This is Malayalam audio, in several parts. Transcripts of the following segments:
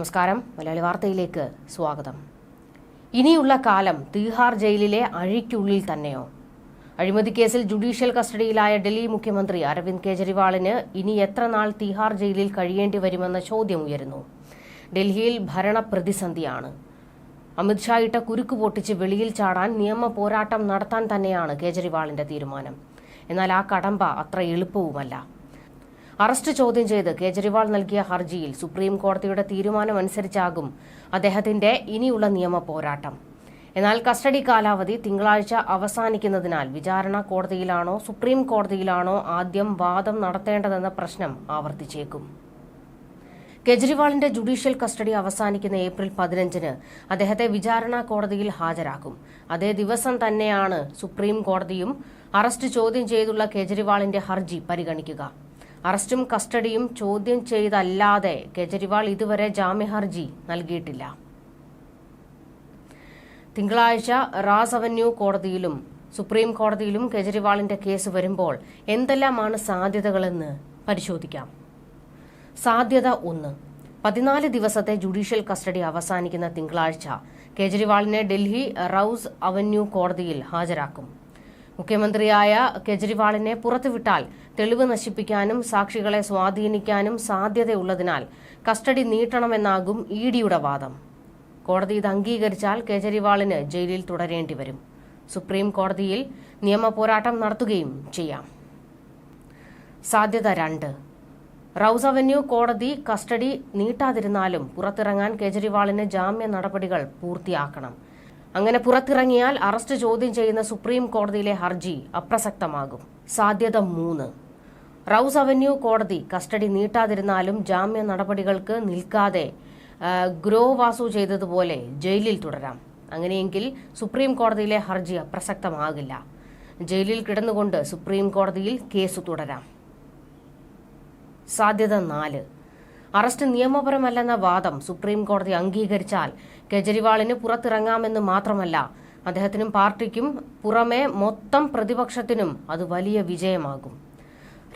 നമസ്കാരം. മലയാളി വാർത്തയിലേക്ക് സ്വാഗതം. ഇനിയുള്ള കാലം തീഹാർ ജയിലിലെ അഴിക്കുള്ളിൽ തന്നെയോ? അഴിമതി കേസിൽ ജുഡീഷ്യൽ കസ്റ്റഡിയിലായ ഡൽഹി മുഖ്യമന്ത്രി അരവിന്ദ് കെജ്രിവാളിന് ഇനി എത്ര നാൾ തീഹാർ ജയിലിൽ കഴിയേണ്ടി വരുമെന്ന ചോദ്യം ഉയരുന്നു. ഡൽഹിയിൽ ഭരണ പ്രതിസന്ധിയാണ് അമിത്ഷാ ഇട്ട കുരുക്ക് പൊട്ടിച്ച് വെളിയിൽ ചാടാൻ നിയമ പോരാട്ടം നടത്താൻ തന്നെയാണ് കേജ്രിവാളിന്റെ തീരുമാനം. എന്നാൽ ആ കടമ്പ അത്ര എളുപ്പവുമല്ല. അറസ്റ്റ് ചോദ്യം ചെയ്ത് കേജ്രിവാൾ നൽകിയ ഹർജിയിൽ സുപ്രീം കോടതിയുടെ തീരുമാനമനുസരിച്ചാകും അദ്ദേഹത്തിന്റെ ഇനിയുള്ള നിയമ പോരാട്ടം. എന്നാൽ കസ്റ്റഡി കാലാവധി തിങ്കളാഴ്ച അവസാനിക്കുന്നതിനാൽ വിചാരണ കോടതിയിലാണോ സുപ്രീം കോടതിയിലാണോ ആദ്യം വാദം നടത്തേണ്ടതെന്ന പ്രശ്നം ആവർത്തിച്ചേക്കും. കെജ്രിവാളിന്റെ ജുഡീഷ്യൽ കസ്റ്റഡി അവസാനിക്കുന്ന ഏപ്രിൽ പതിനഞ്ചിന് അദ്ദേഹത്തെ വിചാരണ കോടതിയിൽ ഹാജരാക്കും. അതേ ദിവസം തന്നെയാണ് സുപ്രീം കോടതിയും അറസ്റ്റ് ചോദ്യം ചെയ്തുള്ള കെജ്രിവാളിന്റെ ഹർജി പരിഗണിക്കുക. അറസ്റ്റും കസ്റ്റഡിയും ചോദ്യം ചെയ്തല്ലാതെ കെജ്രിവാൾ ഇതുവരെ ജാമ്യ ഹർജി നൽകിയിട്ടില്ല. തിങ്കളാഴ്ച റാസ് അവന്യൂ കോടതിയിലും സുപ്രീം കോടതിയിലും കെജ്രിവാളിന്റെ കേസ് വരുമ്പോൾ എന്തെല്ലാമാണ് സാധ്യതകളെന്ന് പരിശോധിക്കാം. സാധ്യത ഒന്ന്. പതിനാല് ദിവസത്തെ ജുഡീഷ്യൽ കസ്റ്റഡി അവസാനിക്കുന്ന തിങ്കളാഴ്ച കേജ്രിവാളിനെ ഡൽഹി റൌസ് അവന്യൂ കോടതിയിൽ ഹാജരാക്കും. മുഖ്യമന്ത്രിയായ കെജ്രിവാളിനെ പുറത്തുവിട്ടാൽ തെളിവ് നശിപ്പിക്കാനും സാക്ഷികളെ സ്വാധീനിക്കാനും സാധ്യതയുള്ളതിനാൽ കസ്റ്റഡി നീട്ടണമെന്നാകും ഇ ഡിയുടെ വാദം. കോടതി ഇത് അംഗീകരിച്ചാൽ കെജ്രിവാളിന് ജയിലിൽ തുടരേണ്ടി വരും. സുപ്രീം കോടതിയിൽ നിയമ പോരാട്ടം നടത്തുകയും ചെയ്യാം. സാധ്യത രണ്ട്. റൌസ് അവന്യൂ കോടതി കസ്റ്റഡി നീട്ടാതിരുന്നാലും പുറത്തിറങ്ങാൻ കേജ്രിവാളിന് ജാമ്യ നടപടികൾ പൂർത്തിയാക്കണം. അങ്ങനെ പുറത്തിറങ്ങിയാൽ അറസ്റ്റ് ചോദ്യം ചെയ്യുന്ന സുപ്രീം കോടതിയിലെ ഹർജി അപ്രസക്തമാകും. സാധ്യത മൂന്ന്. റൌസ് അവന്യൂ കോടതി കസ്റ്റഡി നീട്ടാതിരുന്നാലും ജാമ്യ നടപടികൾക്ക് നിൽക്കാതെ ഗ്രോ വാസു ചെയ്തതുപോലെ ജയിലിൽ തുടരാം. അങ്ങനെയെങ്കിൽ സുപ്രീം കോടതിയിലെ ഹർജി അപ്രസക്തമാകില്ല. ജയിലിൽ കിടന്നുകൊണ്ട് സുപ്രീം കോടതിയിൽ കേസ് തുടരാം. സാധ്യത നാല്. അറസ്റ്റ് നിയമപരമല്ലെന്ന വാദം സുപ്രീം കോടതി അംഗീകരിച്ചാൽ കെജ്രിവാളിന് പുറത്തിറങ്ങാമെന്ന് മാത്രമല്ല അദ്ദേഹത്തിനും പാർട്ടിക്കും പുറമെ മൊത്തം പ്രതിപക്ഷത്തിനും അത് വലിയ വിജയമാകും.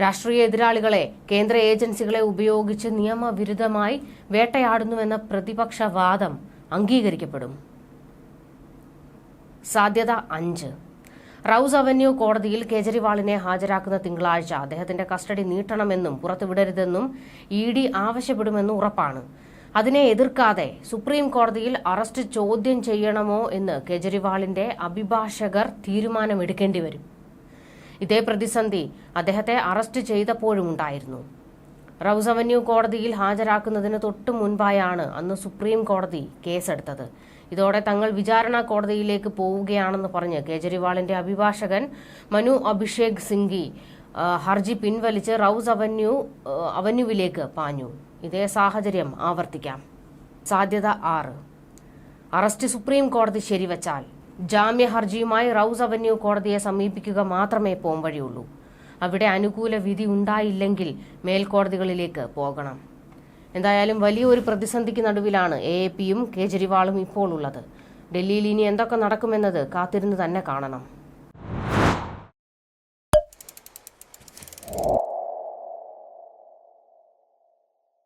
രാഷ്ട്രീയ എതിരാളികളെ കേന്ദ്ര ഏജൻസികളെ ഉപയോഗിച്ച് നിയമവിരുദ്ധമായി വേട്ടയാടുന്നുവെന്ന പ്രതിപക്ഷ വാദം അംഗീകരിക്കപ്പെടും. സാധ്യത അഞ്ച്. റൌസ് അവന്യൂ കോടതിയിൽ കേജ്രിവാളിനെ ഹാജരാക്കുന്ന തിങ്കളാഴ്ച അദ്ദേഹത്തിന്റെ കസ്റ്റഡി നീട്ടണമെന്നും പുറത്തുവിടരുതെന്നും ഇ ഡി ആവശ്യപ്പെടുമെന്നും ഉറപ്പാണ്. അതിനെ എതിർക്കാതെ സുപ്രീം കോടതിയിൽ അറസ്റ്റ് ചോദ്യം ചെയ്യണമോ എന്ന് കേജ്രിവാളിന്റെ അഭിഭാഷകർ തീരുമാനമെടുക്കേണ്ടി വരും. ഇതേ പ്രതിസന്ധി അദ്ദേഹത്തെ അറസ്റ്റ് ചെയ്തപ്പോഴും ഉണ്ടായിരുന്നു. റൌസ് അവന്യൂ കോടതിയിൽ ഹാജരാക്കുന്നതിന് തൊട്ടു മുൻപായാണ് അന്ന് സുപ്രീം കോടതി കേസെടുത്തത്. ഇതോടെ തങ്ങൾ വിചാരണ കോടതിയിലേക്ക് പോവുകയാണെന്ന് പറഞ്ഞ് കേജ്രിവാളിന്റെ അഭിഭാഷകൻ മനു അഭിഷേക് സിംഗി ഹർജി പിൻവലിച്ച് റൌസ് അവന്യൂ അവന്യൂവിലേക്ക് പാഞ്ഞു. ഇതേ സാഹചര്യം ആവർത്തിക്കാം. സാധ്യത ആറ്. അറസ്റ്റ് സുപ്രീം കോടതി ശരിവച്ചാൽ ജാമ്യ ഹർജിയുമായി റൌസ് അവന്യൂ കോടതിയെ സമീപിക്കുക മാത്രമേ പോംവഴിയുള്ളൂ. അവിടെ അനുകൂല വിധി ഉണ്ടായില്ലെങ്കിൽ മേൽക്കോടതികളിലേക്ക് പോകണം. എന്തായാലും വലിയൊരു പ്രതിസന്ധിക്ക് നടുവിലാണ് എ എ പിയും കേജ്രിവാളും ഇപ്പോൾ ഉള്ളത്. ഡൽഹിയിൽ ഇനി എന്തൊക്കെ നടക്കുമെന്നത് കാത്തിരുന്ന് തന്നെ കാണണം.